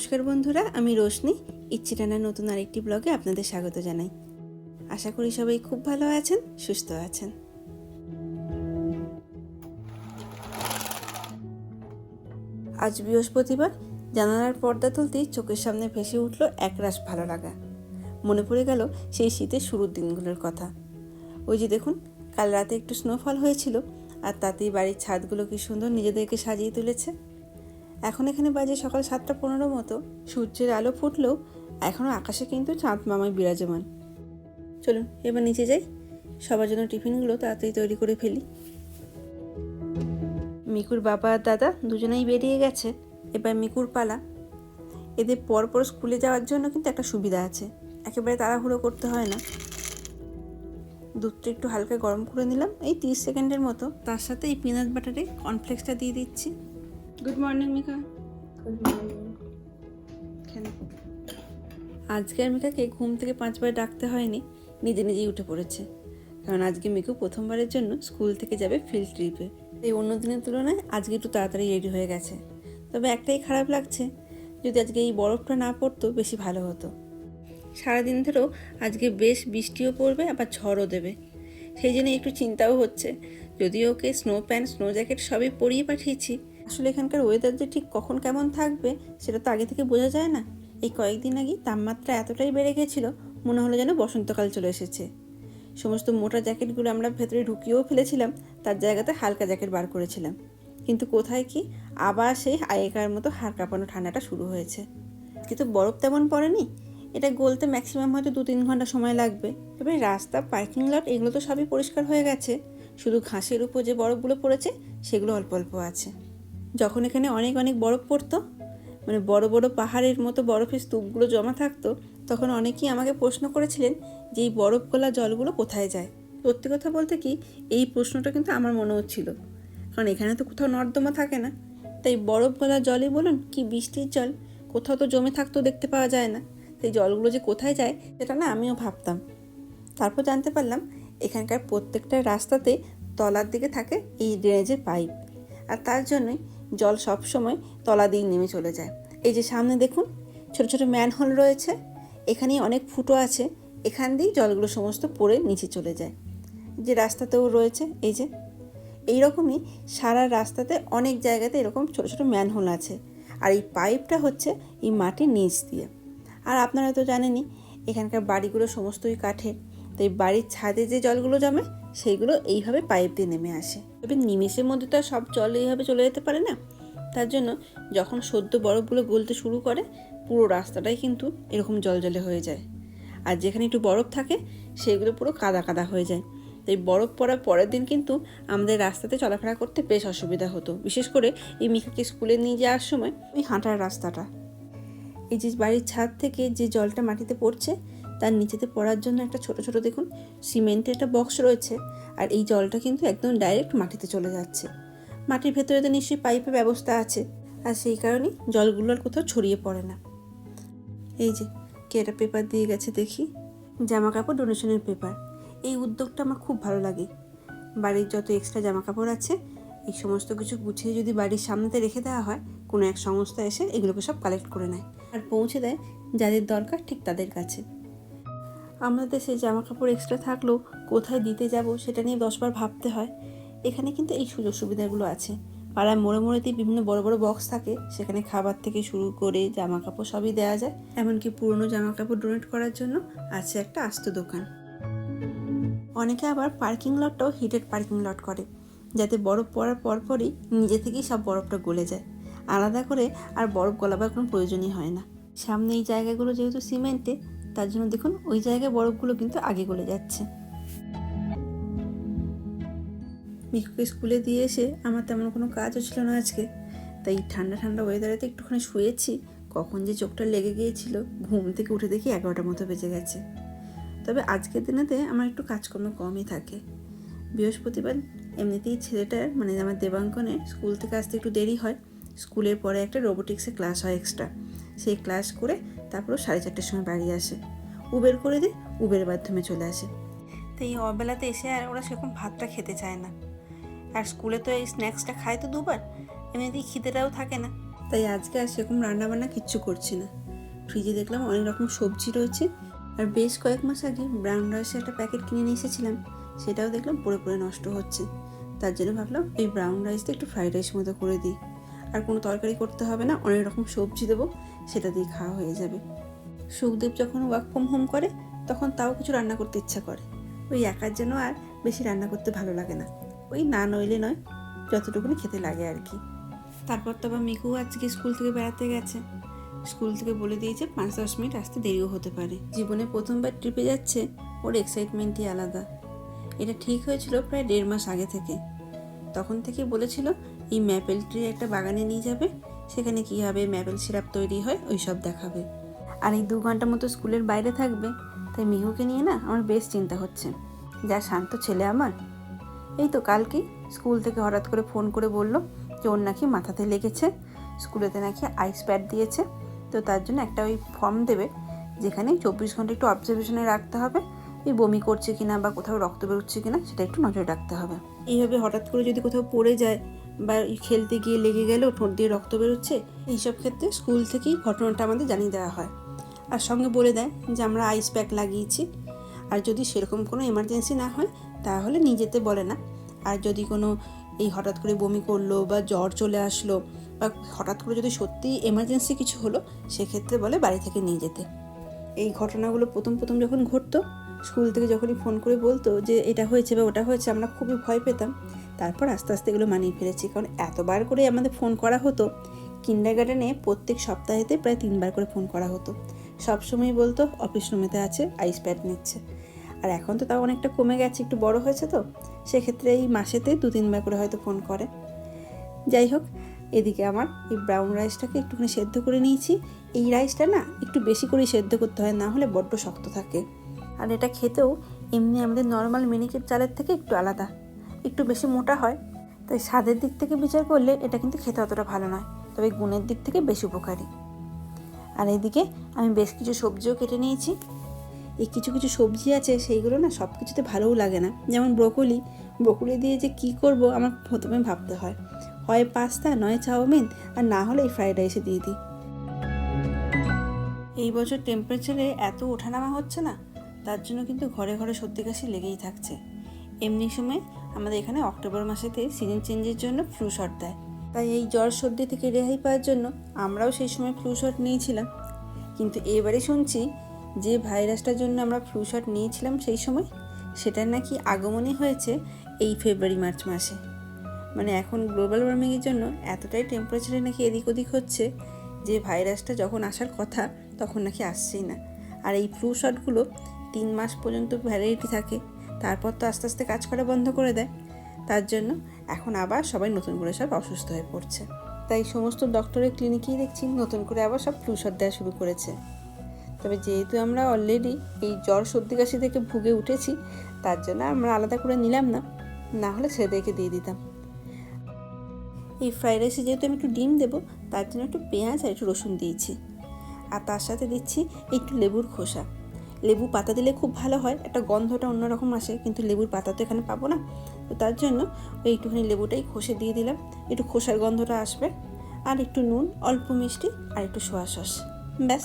নমস্কার বন্ধুরা, আমি রোশনি। ইচ্ছে টানার নতুন আরেকটি ব্লগে আপনাদের স্বাগত জানাই। আশা করি সবাই খুব ভালো আছেন, সুস্থ আছেন। আজ বৃহস্পতিবার, জানালার পর্দা তুলতেই চোখের সামনে ভেসে উঠল একরাশ ভালো লাগা। মনে পড়ে গেল সেই শীতের শুরুর দিনগুলোর কথা। ওই যে দেখুন, কাল রাতে একটু স্নোফল হয়েছিল, আর তাতেই বাড়ির ছাদগুলো কি সুন্দর নিজেদেরকে সাজিয়ে তুলেছে। এখন এখানে বাজে সকাল সাতটা পনেরো মতো। সূর্যের আলো ফুটলেও এখনও আকাশে কিন্তু চাঁদ মামায় বিরাজমান। চলুন, এবার নিচে যাই। সবার জন্য টিফিনগুলো তাড়াতাড়ি তৈরি করে ফেলি। মিকুর বাবা আর দাদা দুজনেই বেরিয়ে গেছে, এবার মিকুর পালা। এদের পরপর স্কুলে যাওয়ার জন্য কিন্তু একটা সুবিধা আছে, একেবারে তাড়াহুড়ো করতে হয় না। দুধটা একটু হালকা গরম করে নিলাম, এই তিরিশ সেকেন্ডের মতো। তার সাথে এই পিনাট বাটারে কর্নফ্লেক্সটা দিয়ে দিচ্ছি। গুড মর্নিং মিকা কেন আজকে আর মিকাকে ঘুম থেকে পাঁচবার ডাকতে হয়নি নিজে নিজেই উঠে পড়েছে। কারণ আজকে মিকু প্রথমবারের জন্য স্কুল থেকে যাবে ফিল্ড ট্রিপে এই অন্য দিনের তুলনায় আজকে একটু তাড়াতাড়ি রেডি হয়ে গেছে। তবে একটাই খারাপ লাগছে যদি আজকে এই বরফটা না পড়তো বেশি ভালো হতো। সারাদিন ধরেও আজকে বেশ বৃষ্টিও পড়বে আবার ঝড়ও দেবে। সেই জন্য একটু চিন্তাও হচ্ছে যদিও okay snow pant snow jacket সবই পরিয়ে পাঠিয়েছি আসলে এখানকার ওয়েদার যে ঠিক কখন কেমন থাকবে, সেটা তো আগে থেকে বোঝা যায় না। এই কয়েকদিন আগেই তাপমাত্রা এতটাই বেড়ে গেছিল, মনে হলো যেন বসন্তকাল চলে এসেছে। সমস্ত মোটা জ্যাকেটগুলো আমরা ভেতরে ঢুকিয়েও ফেলেছিলাম, তার জায়গাতে হালকা জ্যাকেট বার করেছিলাম। কিন্তু কোথায় কি আবার সেই আগেকার মতো হাড় কাঁপানো ঠান্ডাটা শুরু হয়েছে। কিন্তু বরফ তেমন পড়েনি। এটা গলতে ম্যাক্সিমাম হয়তো দু তিন ঘণ্টা সময় লাগবে। তবে রাস্তা পার্কিং লট এগুলো তো সবই পরিষ্কার হয়ে গেছে। শুধু ঘাসের উপর যে বরফগুলো পড়েছে, সেগুলো অল্প অল্প আছে। যখন এখানে অনেক অনেক বরফ পড়তো মানে বড় বড় পাহাড়ের মতো বরফের স্তূপগুলো জমা থাকতো, তখন অনেকেই আমাকে প্রশ্ন করেছিলেন যে এই বরফ গলা জলগুলো কোথায় যায়? সত্যি কথা বলতে কি, এই প্রশ্নটা কিন্তু আমার মনে হচ্ছিল। কারণ এখানে তো কোথাও নর্দমা থাকে না। তাই বরফ গলা জলই বলুন, কি বৃষ্টির জল? কোথাও তো জমে থাকতেও দেখতে পাওয়া যায় না। সেই জলগুলো যে কোথায় যায়, সেটা না আমিও ভাবতাম। তারপর জানতে পারলাম, এখানকার প্রত্যেকটা রাস্তাতে তলার দিকে থাকে এই ড্রেনেজের পাইপ। আর তার জন্যই জল সব সময় তলা দিয়ে নেমে চলে যায়। এই যে সামনে দেখুন, ছোট ছোট ম্যানহোল রয়েছে। এখানেই অনেক ফুটো আছে। এখান দিয়েই জলগুলো সমস্ত পড়ে নিচে চলে যায়। যে রাস্তাতেও রয়েছে, এই যে। এইরকমই সারা রাস্তাতে অনেক জায়গাতে এরকম ছোট ছোট ম্যানহোল আছে। আর এই পাইপটা হচ্ছে এই মাটির নিচ দিয়ে। আর আপনারা তো জানেনই, এখানকার বাড়িগুলো সমস্তই কাঠের তাই বাড়ির ছাদে যে জলগুলো জমে, সেইগুলো এইভাবে পাইপ দিয়ে নেমে আসে। তবে নিমেষের মধ্যে তো আর সব জল এইভাবে চলে যেতে পারে না। তার জন্য যখন সদ্য বরফগুলো গলতে শুরু করে, পুরো রাস্তাটাই কিন্তু এরকম জলজলে হয়ে যায়। আর যেখানে একটু বরফ থাকে, সেগুলো পুরো কাদা কাদা হয়ে যায়। তাই বরফ পড়ার পরের দিন কিন্তু আমাদের রাস্তাতে চলাফেরা করতে বেশ অসুবিধা হতো। বিশেষ করে এই মিকাকে স্কুলে নিয়ে যাওয়ার সময় ওই হাঁটার রাস্তাটা। এই যে বাড়ির ছাদ থেকে যে জলটা মাটিতে পড়ছে তার নিচেতে পড়ার জন্য একটা ছোট ছোট দেখুন সিমেন্টের একটা বক্স রয়েছে আর এই জলটা কিন্তু একদম ডাইরেক্ট মাটিতে চলে যাচ্ছে। মাটির ভেতরে তো নিশ্চয়ই পাইপের ব্যবস্থা আছে আর সেই কারণেই জলগুলো আর কোথাও ছড়িয়ে পড়ে না। এই যে কে একটা পেপার দিয়ে গেছে দেখি। জামা কাপড় ডোনেশনের পেপার। এই উদ্যোগটা আমার খুব ভালো লাগে। বাড়ির যত এক্সট্রা জামা কাপড় আছে, এই সমস্ত কিছু গুছিয়ে যদি বাড়ির সামনেতে রেখে দেওয়া হয়, কোনো এক সংস্থা এসে এগুলোকে সব কালেক্ট করে নেয়। আর পৌঁছে দেয় যাদের দরকার ঠিক তাদের কাছে। আমাদের দেশে জামা কাপড় এক্সট্রা থাকলেও কোথায় দিতে যাব সেটা নিয়ে দশবার ভাবতে হয়। এখানে কিন্তু এই সুযোগ সুবিধাগুলো আছে। পাড়ায় মোড়ে মোড়েতেই বিভিন্ন বড় বড় বক্স থাকে। সেখানে খাবার থেকে শুরু করে জামা কাপড় সবই দেওয়া যায়। এমনকি পুরনো জামা কাপড় ডোনেট করার জন্য আছে একটা আস্ত দোকান। অনেকে আবার পার্কিং লটটাও হিটেড পার্কিং লট করে। যাতে বরফ পড়ার পরপরই নিজে থেকেই সব বরফটা গলে যায়। আলাদা করে আর বরফ গলাবার কোনো প্রয়োজনই হয় না। সামনে এই জায়গাগুলো যেহেতু সিমেন্টে তার জন্য দেখুন ওই জায়গায় বরফগুলো কিন্তু আগে গলে যাচ্ছে। মিকুকে স্কুলে দিয়ে এসে আমার তেমন কোনো কাজও ছিল না আজকে। তাই ঠান্ডা ঠান্ডা ওয়েদারেতে একটুখানি শুয়েছি, কখন যে চোখটা লেগে গিয়েছিল, ঘুম থেকে উঠে দেখি এগারোটার মতো বেজে গেছে। তবে আজকের দিনেতে আমার একটু কাজকর্ম কমই থাকে। বৃহস্পতিবার এমনিতেই ছেলেটার মানে আমার দেবাঙ্কনের স্কুল থেকে আসতে একটু দেরি হয়। স্কুলের পরে একটা রোবোটিক্সের ক্লাস হয় এক্সট্রা। সেই ক্লাস করে তারপর সাড়ে চারটের সময় বাড়ি আসে। উবের করে দিই উবের মাধ্যমে চলে আসে। তো এই অবেলাতে এসে আর ওরা সেরকম ভাতটা খেতে চায় না। আর স্কুলে তো এই স্ন্যাক্সটা খায় তো দুবার এমনিতেই খিদেটাও থাকে না। তাই আজকে আর সেরকম রান্নাবান্না কিচ্ছু করছি না। ফ্রিজে দেখলাম অনেক রকম সবজি রয়েছে। আর বেশ কয়েক মাস আগে ব্রাউন রাইসের একটা প্যাকেট কিনে নিয়ে এসেছিলাম সেটাও দেখলাম পড়ে পড়ে নষ্ট হচ্ছে। তার জন্য ভাবলাম এই ব্রাউন রাইসটা একটু ফ্রাইড রাইস মতো করে দিই। আর কোনো তরকারি করতে হবে না, অনেক রকম সবজি দেবো, সেটা দিয়ে খাওয়া হয়ে যাবে। সুখদেব যখন ওয়ার্ক ফ্রম হোম করে, তখন তাও কিছু রান্না করতে ইচ্ছা করে। ওই একার জন্য আর বেশি রান্না করতে ভালো লাগে না। ওই না নইলে নয়, যতটুকুনি খেতে লাগে আর কি। তারপর তো আবার মিকু আজকে স্কুল থেকে বেড়াতে গেছে। স্কুল থেকে বলে দিয়েছে পাঁচ দশ মিনিট আসতে দেরিও হতে পারে। জীবনে প্রথমবার ট্রিপে যাচ্ছে, ওর এক্সাইটমেন্টই আলাদা। এটা ঠিক হয়েছিল প্রায় দেড় মাস আগে থেকে। তখন থেকে বলেছিল এই ম্যাপেল ট্রি একটা বাগানে নিয়ে যাবে। সেখানে কীভাবে ম্যাপেল সিরাপ তৈরি হয়, ওই সব দেখাবে। আর এই দু ঘণ্টা মতো স্কুলের বাইরে থাকবে, তাই মিহুকে নিয়ে না আমার বেশ চিন্তা হচ্ছে। যা শান্ত ছেলে আমার। এই তো কালকেই স্কুল থেকে হঠাৎ করে ফোন করে বলল যে ওর নাকি মাথাতে লেগেছে। স্কুলেতে নাকি আইস প্যাড দিয়েছে। তো তার জন্য একটা ওই ফর্ম দেবে, যেখানে চব্বিশ ঘণ্টা একটু অবজারভেশনে রাখতে হবে। এই বমি করছে কিনা বা কোথাও রক্ত বেরোচ্ছে কিনা, সেটা একটু নজর রাখতে হবে। এইভাবে হঠাৎ করে যদি কোথাও পড়ে যায় বা খেলতে গিয়ে লেগে গেল ঠোঁট দিয়ে রক্ত বেরোচ্ছে, এইসব ক্ষেত্রে স্কুল থেকেই ঘটনাটা আমাদের জানিয়ে দেওয়া হয়। আর সঙ্গে বলে দেয় যে, আমরা আইস প্যাক লাগিয়েছি। আর যদি সেরকম কোনো এমার্জেন্সি না হয়, তাহলে নিয়ে যেতে বলে না। আর যদি কোনো এই হঠাৎ করে বমি করল বা জ্বর চলে আসলো বা হঠাৎ করে যদি সত্যিই এমার্জেন্সি কিছু হলো, সেক্ষেত্রে বলে বাড়ি থেকে নিয়ে যেতে। এই ঘটনাগুলো প্রথম প্রথম যখন ঘটতো স্কুল থেকে যখনই ফোন করে বলতো যে এটা হয়েছে বা ওটা হয়েছে, আমরা খুবই ভয় পেতাম। তারপর আস্তে আস্তে এগুলো মানিয়ে ফেলেছি। কারণ এতবার করে আমাদের ফোন করা হতো কিন্ডার গার্ডেনে প্রত্যেক সপ্তাহেতে প্রায় তিনবার করে ফোন করা হতো। সবসময় বলতো, অফিস রুমেতে আছে, আইস প্যাড নিচ্ছে। আর এখন তো তাও অনেকটা কমে গেছে, একটু বড় হয়েছে তো। সেক্ষেত্রে এই মাসেতে দু, তিনবার করে হয়তো ফোন করে। যাই হোক, এদিকে আমার এই ব্রাউন রাইসটাকে একটুখানি সেদ্ধ করে নিয়েছি। এই রাইসটা না একটু বেশি করেই সেদ্ধ করতে হয়, না হলে বড্ড শক্ত থাকে। আর এটা খেতেও এমনি আমাদের নর্মাল মিনিকেট চালের থেকে একটু আলাদা, একটু বেশি মোটা হয়। তাই স্বাদের দিক থেকে বিচার করলে এটা কিন্তু খেতে অতটা ভালো নয়, তবে গুণের দিক থেকে বেশি উপকারী। আর এইদিকে আমি বেশ কিছু সবজিও কেটে নিয়েছি। এই কিছু কিছু সবজি আছে, সেইগুলো না সব কিছুতে ভালোও লাগে না। যেমন ব্রোকলি ব্রোকলি দিয়ে যে কি করব আমার প্রথমে ভাবতে হয়। হয় পাস্তা, নয় চাউমিন, আর না হলে এই ফ্রাইড রাইসে দিয়ে দিই। এই বছর টেম্পারেচারে এত ওঠানামা হচ্ছে না তার জন্য কিন্তু ঘরে ঘরে সর্দি কাশি লেগেই থাকছে। এমনি সময় আমাদের এখানে অক্টোবর মাসেতে সিজন চেঞ্জের জন্য ফ্লু শট দেয়। তাই এই জ্বর সর্দি থেকে রেহাই পাওয়ার জন্য আমরাও সেই সময় ফ্লু শট নিয়েছিলাম। কিন্তু এবারে শুনছি যে ভাইরাসটার জন্য আমরা ফ্লু শট নিয়েছিলাম সেই সময়, সেটার নাকি আগমনই হয়েছে এই ফেব্রুয়ারি, মার্চ মাসে। মানে এখন গ্লোবাল ওয়ার্মিংয়ের জন্য এতটাই টেম্পারেচারে নাকি এদিক ওদিক হচ্ছে যে ভাইরাসটা যখন আসার কথা, তখন নাকি আসছেই না। আর এই ফ্লু শটগুলো তিন মাস পর্যন্ত ভ্যালিডিটি থাকে। তারপর তো আস্তে আস্তে কাজ করা বন্ধ করে দেয়। তার জন্য এখন আবার সবাই নতুন করে সব অসুস্থ হয়ে পড়ছে। তাই সমস্ত ডক্টরের ক্লিনিকেই দেখছি, নতুন করে আবার সব ফ্লু দেওয়া শুরু করেছে। তবে যেহেতু আমরা অলরেডি এই জ্বর, সর্দি, কাশি থেকে ভুগে উঠেছি, তার জন্য আমরা আলাদা করে নিলাম না। না হলে ছেলেদেরকে দিয়ে দিতাম। এই ফ্রাইড রাইসে যেহেতু আমি একটু ডিম দেবো, তার জন্য একটু পেঁয়াজ আর একটু রসুন দিয়েছি। আর তার সাথে দিচ্ছি একটু লেবুর খোসা। লেবু পাতা দিলে খুব ভালো হয়, একটা গন্ধটা অন্যরকম আসে, কিন্তু লেবুর পাতা তো এখানে পাবো না। তো তার জন্য ওই একটুখানি লেবুটাই খসে দিয়ে দিলাম, একটু খোসার গন্ধটা আসবে, আর একটু নুন, অল্প মিষ্টি, আর একটু সোয়া সস, ব্যাস।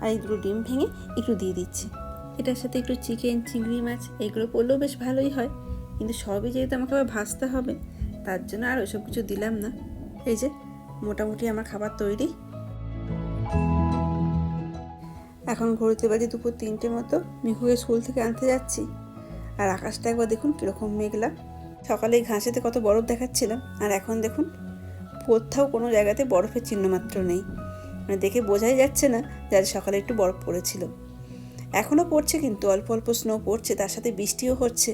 আর এই দুটো ডিম ভেঙে একটু দিয়ে দিচ্ছি। এটার সাথে একটু চিকেন চিংড়ি মাছ, এগুলো পড়লেও বেশ ভালোই হয়, কিন্তু সবই যেহেতু আমাকে আবার ভাজতে হবে, তার জন্য আর ওইসব কিছু দিলাম না। এই যে, মোটামুটি আমার খাবার তৈরি। এখন ঘুরতে বাজে দুপুর তিনটে মতো মিহুকে স্কুল থেকে আনতে যাচ্ছি। আর আকাশটা একবার দেখুন কীরকম মেঘলা। সকালে ঘাসেতে কত বরফ দেখাচ্ছিলাম, আর এখন দেখুন কোথাও কোনো জায়গাতে বরফের চিহ্ন মাত্র নেই। মানে দেখে বোঝাই যাচ্ছে না যে আজ সকালে একটু বরফ পড়েছিল। এখনও পড়ছে কিন্তু, অল্প অল্প স্নো পড়ছে, তার সাথে বৃষ্টিও হচ্ছে।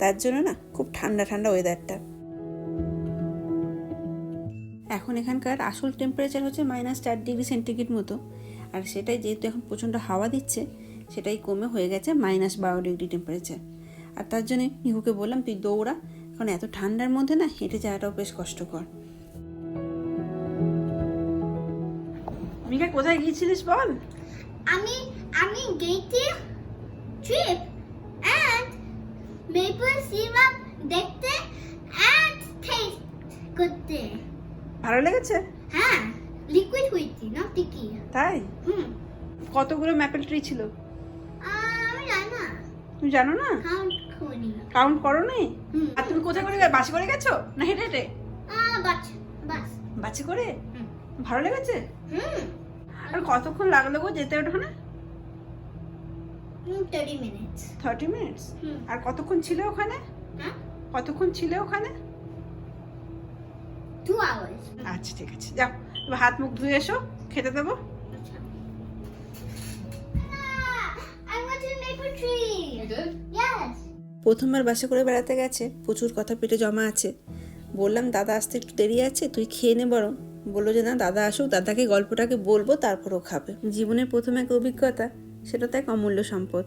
তার জন্য না খুব ঠান্ডা ঠান্ডা ওয়েদারটা এখন এখানকার আসল টেম্পারেচার হচ্ছে মাইনাস চার ডিগ্রি সেন্টিগ্রেড মতো। আর সেটাই যেহেতু এখন প্রচণ্ড হাওয়া দিচ্ছে সেটাই কমে হয়ে গেছে মাইনাস বারো ডিগ্রি টেম্পারেচার আর তার জন্যে নিহুকে বললাম তুই দৌড়া কারণ এত ঠান্ডার মধ্যে না হেঁটে যাওয়াটাও বেশ কষ্টকর। মিকা কোথায় গিয়েছিলিস বল? আমি আমি গেছি ট্রিপ অ্যান্ড মেপল সিরাপ দেখতে অ্যান্ড টেস্ট করতে। ভালো লেগেছে? হ্যাঁ। লিকুইড হুইটি না টিকি তাই? হুম। কতগুলো ম্যাপেল ট্রি ছিল? আমি জানি না। তুমি জানো না? কাউন্ট করি কাউন্ট করো নি আর তুমি কোথায় করে বাসে করে গেছো? না হেঁটে হেঁটে? বাস বাস। বাসে করে? ভালো লেগেছে? হুম। আর কতক্ষণ লাগল গো যেতে ওখানে থার্টি মিনিটস থার্টি মিনিটস আর কতক্ষণ ছিল ওখানে? হ্যাঁ? কতক্ষণ ছিল ওখানে? টু আওয়ার্স আচ্ছা ঠিক আছে। যাও এবার হাত মুখ ধুয়ে এসো খেতে দেবো? আচ্ছা। I want to make a tree. You did? Yes. প্রথমবার বাসে করে বেড়াতে গেছে প্রচুর কথা পেটে জমা আছে। বললাম দাদা আসতে একটু দেরি আছে তুই খেয়ে নে বরং। বলল যে না দাদা আসুক দাদাকে গল্পটাকে বলব তারপরও খাবে। জীবনের প্রথম এক অভিজ্ঞতা সেটা তো এক অমূল্য সম্পদ।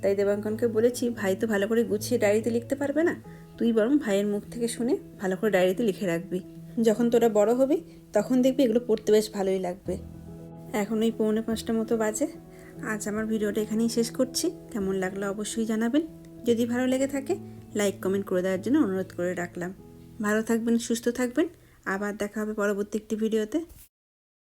তাই দেবাঙ্কনকে বলেছি ভাই তো ভালো করে গুছিয়ে ডায়েরিতে লিখতে পারবে না। তুই বরং ভাইয়ের মুখ থেকে শুনে ভালো করে ডায়েরিতে লিখে রাখবি। যখন তোরা বড় হবি, তখন দেখবি এগুলো পড়তে বেশ ভালোই লাগবে। এখন ওই পৌনে পাঁচটা মতো বাজে। আজ আমার ভিডিওটা এখানেই শেষ করছি। কেমন লাগল অবশ্যই জানাবেন। যদি ভালো লেগে থাকে লাইক কমেন্ট করে দেওয়ার জন্য অনুরোধ করে রাখলাম। ভালো থাকবেন, সুস্থ থাকবেন। আবার দেখা হবে পরবর্তী একটি ভিডিওতে।